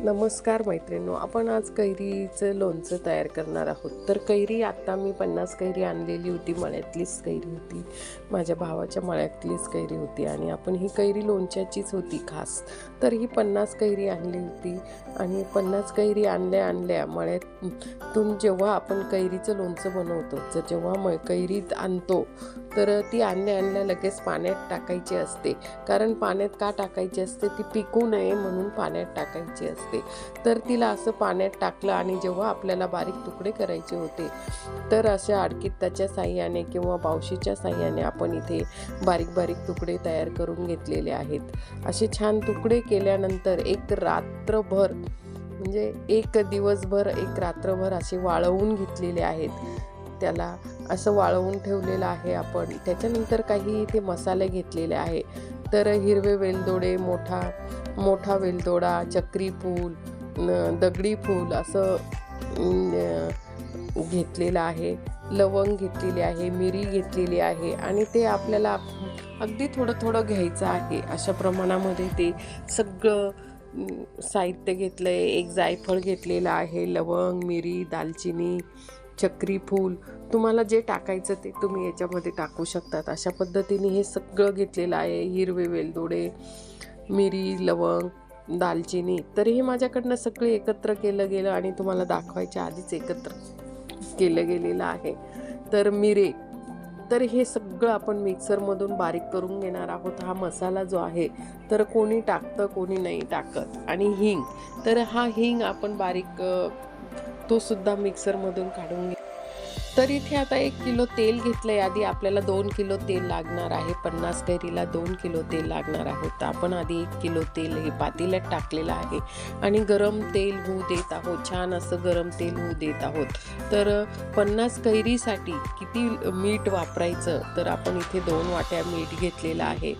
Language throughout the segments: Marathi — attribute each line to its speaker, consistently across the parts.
Speaker 1: नमस्कार मैत्रिणींनो आपण आज कैरीचं लोणचं तयार करणार आहोत. तर कैरी आत्ता मी पन्नास कैरी आणलेली होती मळ्यातलीच कैरी होती. माझ्या भावाच्या मळ्यातलीच कैरी होती आणि आपण ही कैरी लोणच्याचीच होती खास. तर ही पन्नास कैरी आणली होती आणि पन्नास कैरी आणल्या आणल्या मळ्यातून जेव्हा आपण कैरीचं लोणचं बनवतो तर जेव्हा म कैरीत आणतो तर ती आणल्या आणल्या लगेच पाण्यात टाकायची असते. कारण पाण्यात का टाकायची असते? ती पिकू नये म्हणून पाण्यात टाकायची असते. तर तिला असं पाण्यात टाकलं आणि जेव्हा आपल्याला बारीक तुकडे करायचे होते तर अशा आडकित्ताच्या साह्याने किंवा बावशीच्या साह्याने आपण इथे बारीक बारीक तुकडे तयार करून घेतलेले आहेत. असे छान तुकडे केल्यानंतर एक रात्रभर म्हणजे एक दिवसभर एक रात्रभर असे वाळवून घेतलेले आहेत. त्याला असं वाळवून ठेवलेलं आहे आपण. त्याच्यानंतर काही इथे मसाले घेतलेले आहे. तर हिरवे वेलदोडे मोठा मोठा वेलदोडा चक्री फूल न- दगडी फूल असं घेतलेलं आहे. लवंग घेतलेली आहे मिरी घेतलेली आहे आणि ते आपल्याला अगदी थोडं थोडं घ्यायचं आहे. अशा प्रमाणामध्ये ते सगळं साहित्य घेतलं आहे एक जायफळ घेतलेलं आहे लवंग मिरी दालचिनी चक्री फूल. तुम्हाला जे टाकायचं ते तुम्ही याच्यामध्ये टाकू शकतात. अशा पद्धतीने हे सगळं घेतलेलं आहे. हिरवे वेलदोडे मिरी लवंग दालचिनी तर हे माझ्याकडनं सगळे एकत्र केलं गेलं आणि तुम्हाला दाखवायच्या आधीच एकत्र केलं गेलेलं आहे. तर मिरे तर हे सगळं आपण मिक्सरमधून बारीक करून घेणार आहोत. हा मसाला जो आहे तर कोणी टाकतं कोणी नाही टाकत. आणि हिंग तर हा हिंग आपण बारीक तोसुद्धा तो सुद्धा मिक्सरमधून काढून तर इथे आता एक किलो तेल घेतलंय. आधी आपल्याला दोन किलो तेल लागणार आहे. पन्नास कैरीला दोन किलो तेल लागणार आहोत तर आपण आधी एक किलो तेल हे पातेल्यात टाकलेलं आहे. आणि गरम तेल होऊ देत आहोत. छान असं गरम तेल होऊ देत आहोत. तर पन्नास कैरीसाठी किती मीठ वापरायचं? तर आपण इथे दोन वाट्या मीठ घेतलेलं आहे.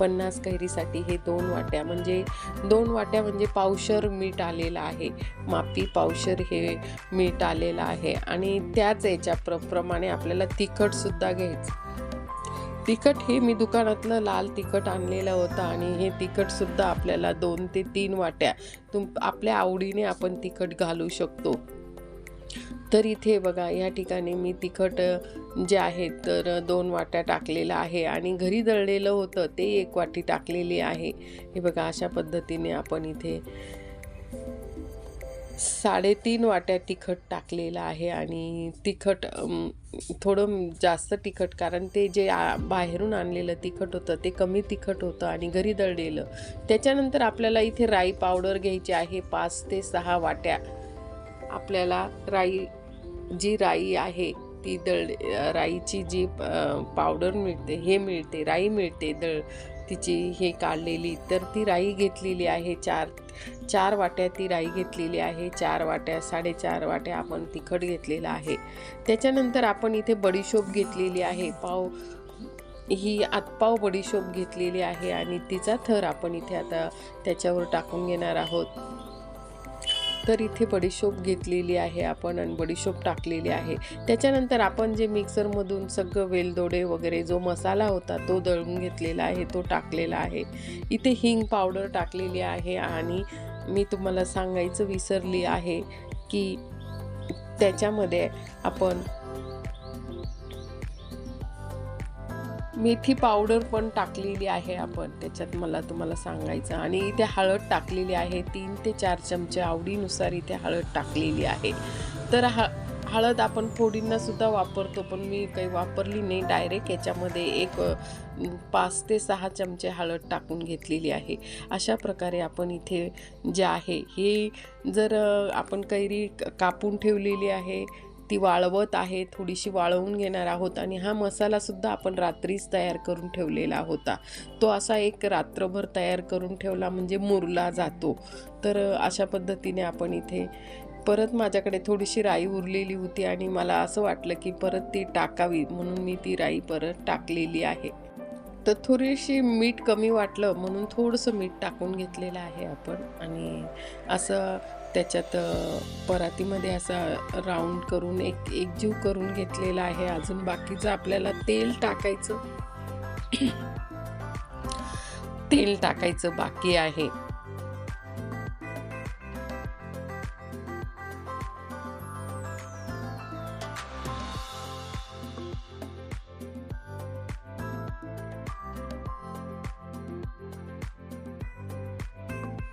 Speaker 1: पन्नास कैरीसाठी हे दोन वाट्या म्हणजे दोन वाट्या म्हणजे पावशर मीठ आलेलं आहे. मापी पावशर हे मीठ आलेलं आहे. आणि त्याच याच्या प्र प्रमाणे आपल्याला तिखटसुद्धा घ्यायचं. तिखट हे मी दुकानातलं लाल तिखट आणलेलं होतं आणि हे तिखटसुद्धा आपल्याला दोन ते तीन वाट्या तुम आपल्या आवडीने आपण तिखट घालू शकतो. तर इथे बघा या ठिकाणी मी तिखट जे आहे तर दोन वाट्या टाकलेलं आहे आणि घरी दळलेलं होतं ते एक वाटी टाकलेली आहे. हे बघा अशा पद्धतीने आपण इथे साडेतीन वाट्या तिखट टाकलेलं आहे आणि तिखट थोडं जास्त तिखट कारण ते जे आ- बाहेरून आणलेलं तिखट होतं ते कमी तिखट होतं आणि घरी दळलेलं. त्याच्यानंतर आपल्याला इथे राई पावडर घ्यायची आहे पाच ते सहा वाट्या. आपल्याला राई जी राई आहे ती दळ राईची जी पावडर मिळते हे मिळते राई मिळते दळ तिची हे काढलेली. तर ती राई घेतलेली आहे चार चार वाट्या ती राई घेतलेली आहे. चार वाट्या साडेचार वाट्या आपण तिखट घेतलेलं आहे. त्याच्यानंतर आपण इथे बडीशोप घेतलेली आहे. पाव ही आतपाव बडीशोप घेतलेली आहे आणि तिचा थर आपण इथे आता त्याच्यावर टाकून घेणार आहोत. तर इथे बडीशोप घेतलेली आहे आपण आणि बडीशोप टाकलेली आहे. त्याच्यानंतर आपण जे मिक्सरमधून सगळं वेलदोडे वगैरे जो मसाला होता तो दळून घेतलेला आहे तो टाकलेला आहे. इथे हिंग पावडर टाकलेली आहे आणि मी तुम्हाला सांगायचं विसरली आहे की त्याच्यामध्ये आपण मेथी पावडर पण टाकलेली आहे आपण. त्याच्यात मला तुम्हाला सांगायचं. आणि इथे हळद टाकलेली आहे. तीन ते चार चमचे आवडीनुसार इथे हळद टाकलेली आहे. तर ह हळद आपण फोडींनासुद्धा वापरतो पण मी काही वापरली नाही. डायरेक्ट याच्यामध्ये एक पाच ते सहा चमचे हळद टाकून घेतलेली आहे. अशा प्रकारे आपण इथे जे आहे हे जर आपण कैरी कापून ठेवलेली आहे ती वाळवत आहे थोडीशी वाळवून घेणार आहोत आणि हा मसालासुद्धा आपण रात्रीच तयार करून ठेवलेला होता. तो असा एक रात्रभर तयार करून ठेवला म्हणजे मुरला जातो. तर अशा पद्धतीने आपण इथे परत माझ्याकडे थोडीशी राई उरलेली होती आणि मला असं वाटलं की परत ती टाकावी म्हणून मी ती राई परत टाकलेली आहे. तर थोडीशी मीठ कमी वाटलं म्हणून थोडंसं मीठ टाकून घेतलेलं आहे आपण आणि असं त्याच्यात परातीमध्ये असा राऊंड करून एक एकजीव करून घेतलेला आहे. अजून बाकीचं आपल्याला तेल टाकायचं. तेल टाकायचं बाकी आहे.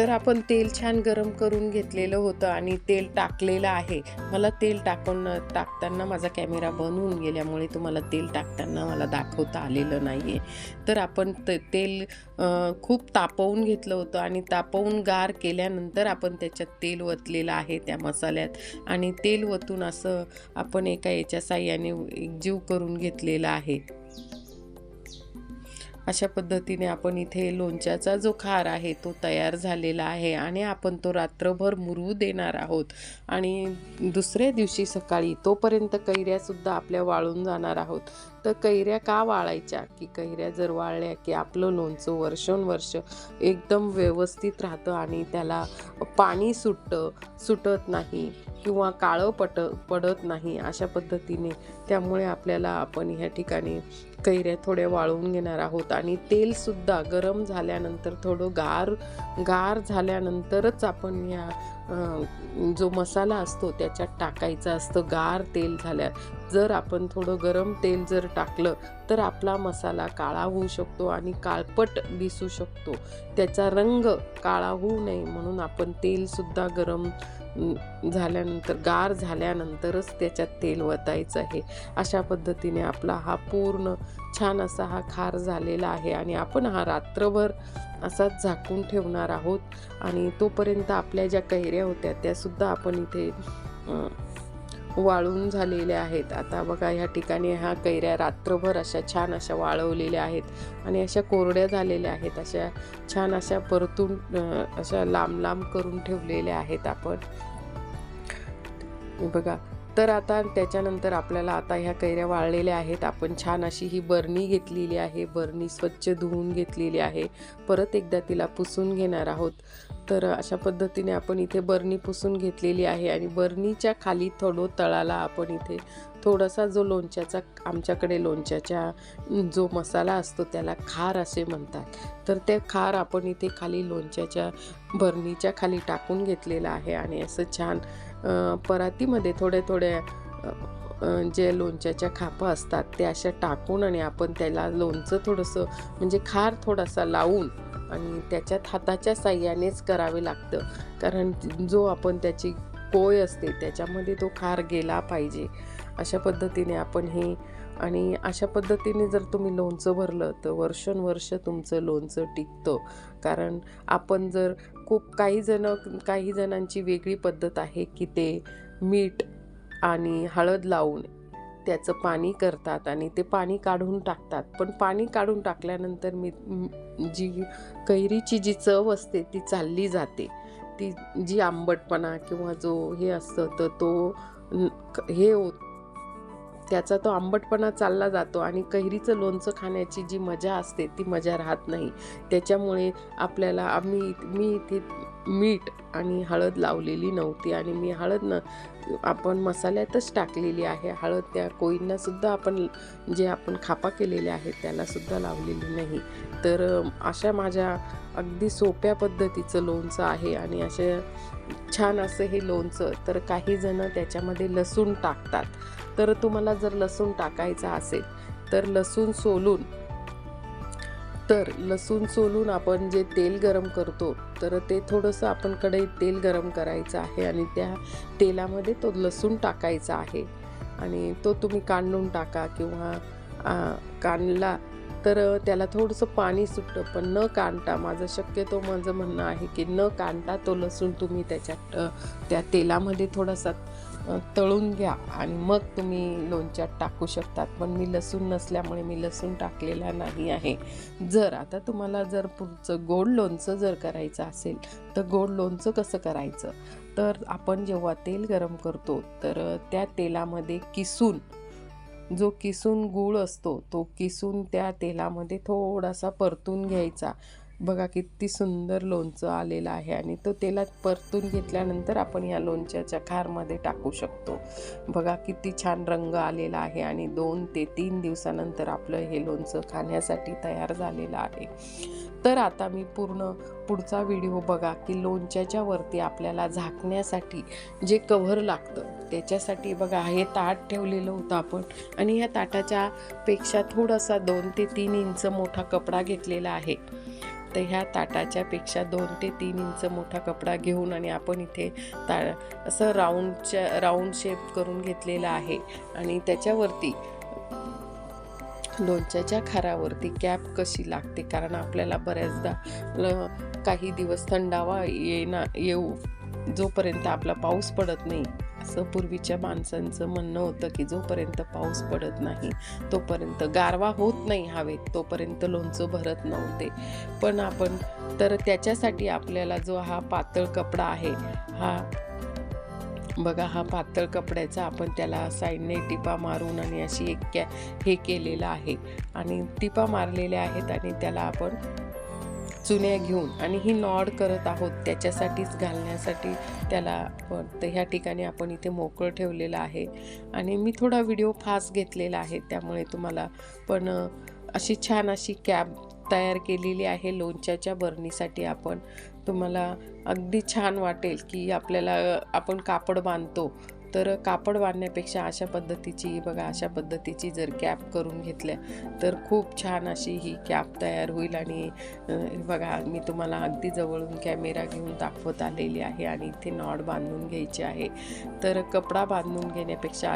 Speaker 1: तर आपण तेल छान गरम करून घेतलेलं होतं आणि तेल टाकलेलं आहे. मला तेल टाकून टाकताना माझा कॅमेरा बंद होऊन गेल्यामुळे तुम्हाला तेल टाकताना मला दाखवता आलेलं नाही आहे तर आपण ते तेल खूप तापवून घेतलं होतं आणि तापवून गार केल्यानंतर आपण त्याच्यात तेल ओतलेलं आहे त्या मसाल्यात. आणि तेल ओतून असं आपण एका याच्या साह्याने एकजीव करून घेतलेला आहे. अशा पद्धतीने आपण इथे लोणच्याचा जो खार आहे तो तयार झालेला आहे आणि आपण तो रात्रभर मुरवू देणार आहोत. आणि दुसऱ्या दिवशी सकाळी तोपर्यंत कैऱ्यासुद्धा आपल्या वाळून जाणार आहोत. तर कैऱ्या का वाळायच्या? की कैऱ्या जर वाळल्या की आपलं लोणचं वर्षोनवर्ष एकदम व्यवस्थित राहतं आणि त्याला पाणी सुटतं सुटत नाही किंवा काळं पट पडत नाही अशा पद्धतीने त्यामुळे आपल्याला आपण ह्या ठिकाणी कैऱ्या थोड्या वाळवून घेणार आहोत आणि तेलसुद्धा गरम झाल्यानंतर थोडं गार गार झाल्यानंतरच आपण या जो मसाला असतो त्याच्यात टाकायचा असतं गार तेल झाल्या जर आपण थोडं गरम तेल जर टाकलं तर आपला मसाला काळा होऊ शकतो आणि काळपट दिसू शकतो. त्याचा रंग काळा होऊ नये म्हणून आपण तेलसुद्धा गरम झाल्यानंतर गार झाल्यानंतरच त्याच्यात तेल वतायचं आहे. अशा पद्धतीने आपला हा पूर्ण छान असा हा खार झालेला आहे आणि आपण हा रात्रभर असाच झाकून ठेवणार आहोत. आणि तोपर्यंत आपल्या ज्या कैऱ्या होत्या त्यासुद्धा आपण इथे वाळून झालेल्या आहेत. आता बघा ह्या ठिकाणी ह्या कैऱ्या रात्रभर अशा छान अशा वाळवलेल्या आहेत आणि अशा कोरड्या झालेल्या आहेत. अशा छान अशा परतून अशा लांब लांब करून ठेवलेल्या आहेत आपण. बघा तर आता त्याच्यानंतर आपल्याला आता ह्या कैऱ्या वाळलेल्या आहेत. आपण छान अशी ही बरणी घेतलेली आहे. बरणी स्वच्छ धुवून घेतलेली आहे. परत एकदा तिला पुसून घेणार आहोत. तर अशा पद्धतीने आपण इथे बरणी पुसून घेतलेली आहे आणि बरणीच्या खाली थोडं तळाला आपण इथे थोडासा जो लोणच्याचा आमच्याकडे लोणच्याच्या जो मसाला असतो त्याला खार असे म्हणतात. तर ते खार आपण इथे खाली लोणच्याच्या बरणीच्या खाली टाकून घेतलेलं आहे आणि असं छान परातीमध्ये थोड्या थोड्या जे लोणच्याच्या खापा असतात ते अशा टाकून आणि आपण त्याला लोणचं थोडंसं म्हणजे खार थोडासा लावून आणि त्याच्यात हाताच्या साह्यानेच करावे लागतं. कारण जो आपण त्याची कोय असते त्याच्यामध्ये तो खार गेला पाहिजे. अशा पद्धतीने आपण हे आणि अशा पद्धतीने जर तुम्ही लोणचं भरलं तर वर्षानुवर्ष तुमचं लोणचं टिकतं. कारण आपण जर खूप काही जण काही जणांची वेगळी पद्धत आहे की ते मीठ आणि हळद लावून त्याचं पाणी करतात आणि ते पाणी काढून टाकतात. पण पाणी काढून टाकल्यानंतर मी जी कैरीची जी चव असते ती चालली जाते. ती जी आंबटपणा किंवा जो हे असतं तर तो क- हे होत त्याचा तो आंबटपणा चालला जातो आणि कैरीचं लोणचं खाण्याची जी मजा असते ती मजा राहत नाही. त्याच्यामुळे आपल्याला आम्ही मी इथे मीठ आणि हळद लावलेली नव्हती आणि मी हळद न आपण मसाल्यातच टाकलेली आहे. हळद त्या कोईंनासुद्धा आपण जे आपण खापा केलेल्या आहेत त्यालासुद्धा लावलेली नाही. तर अशा माझ्या अगदी सोप्या पद्धतीचं लोणचं आहे आणि असे छान असं हे लोणचं तर काही जण त्याच्यामध्ये लसूण टाकतात. तर तुम्हाला जर लसूण टाकायचा असेल तर लसूण सोलून तर लसूण सोलून आपण जे तेल गरम करतो तर ते थोडंसं आपण कढईत तेल गरम करायचं आहे आणि त्या तेलामध्ये तो लसूण टाकायचा आहे. आणि तो तुम्ही कांडून टाका किंवा कांडला तर त्याला थोडंसं पाणी सुटतं पण न कांडता माझं शक्यतो माझं म्हणणं आहे की न कांडता तो लसूण तुम्ही त्याच्यात त्या तेलामध्ये थोडासा तळून घ्या आणि मग तुम्ही लोणच्यात टाकू शकतात. पण मी लसूण नसल्यामुळे मी लसूण टाकलेला नाही आहे. जर आता तुम्हाला जर पुढचं गोड लोणचं जर करायचं असेल तर गोड लोणचं कसं करायचं? तर आपण जेव्हा तेल गरम करतो तर त्या तेलामध्ये किसून जो किसून गूळ असतो तो किसून त्या तेलामध्ये थोडासा परतून घ्यायचा. बघा किती सुंदर लोणचं आलेलं आहे आणि तो तेलात परतून घेतल्यानंतर आपण या लोणच्याच्या खारमध्ये टाकू शकतो. बघा किती छान रंग आलेला आहे आणि दोन ते तीन दिवसानंतर आपलं हे लोणचं खाण्यासाठी तयार झालेलं आहे. तर आता मी पूर्ण पुढचा व्हिडिओ बघा की लोणच्याच्या वरती आपल्याला झाकण्यासाठी जे कव्हर लागतं त्याच्यासाठी बघा हे ताट ठेवलेलं होतं आपण. आणि ह्या ताटाच्या पेक्षा थोडासा दोन ते तीन इंच मोठा कपडा घेतलेला आहे. तर ह्या ताटाच्या पेक्षा दोन ते तीन इंच मोठा कपडा घेऊन आणि आपण इथे ता असं राऊंडच्या राऊंड शेप करून घेतलेला आहे. आणि त्याच्यावरती लोणच्याच्या खारावरती कॅप कशी लागते? कारण आपल्याला बऱ्याचदा काही दिवस थंडावा येना येऊ जोपर्यंत आपला पाऊस पडत नाही. असं पूर्वीच्या माणसांचं म्हणणं होतं की जोपर्यंत पाऊस पडत नाही तोपर्यंत गारवा होत नाही हवेत तोपर्यंत लोणचं भरत नव्हते. पण आपण तर त्याच्यासाठी आपल्याला जो हा पातळ कपडा आहे हा बघा हा पातळ कपड्याचा आपण त्याला साईडने टिपा मारून आणि अशी एक कॅ हे केलेलं आहे. आणि टिपा मारलेल्या आहेत आणि त्याला आपण चुन्या घेऊन आणि ही नॉड करत आहोत त्याच्यासाठीच घालण्यासाठी त्याला तर ह्या ठिकाणी आपण इथे मोकळं ठेवलेलं आहे. आणि मी थोडा व्हिडिओ फास्ट घेतलेला आहे त्यामुळे तुम्हाला पण अशी छान अशी कॅब तयार केलेली आहे. लोणच्याच्या बरणीसाठी आपण तुम्हाला अगदी छान वाटेल की आपल्याला आपण कापड बांधतो. तर कापड बांधण्यापेक्षा अशा पद्धतीची बघा अशा पद्धतीची जर कॅप करून घेतल्या तर खूप छान अशी ही कॅप तयार होईल आणि बघा मी तुम्हाला अगदी जवळून कॅमेरा घेऊन दाखवत आलेली आहे आणि इथे नॉड बांधून घ्यायची आहे. तर कपडा बांधून घेण्यापेक्षा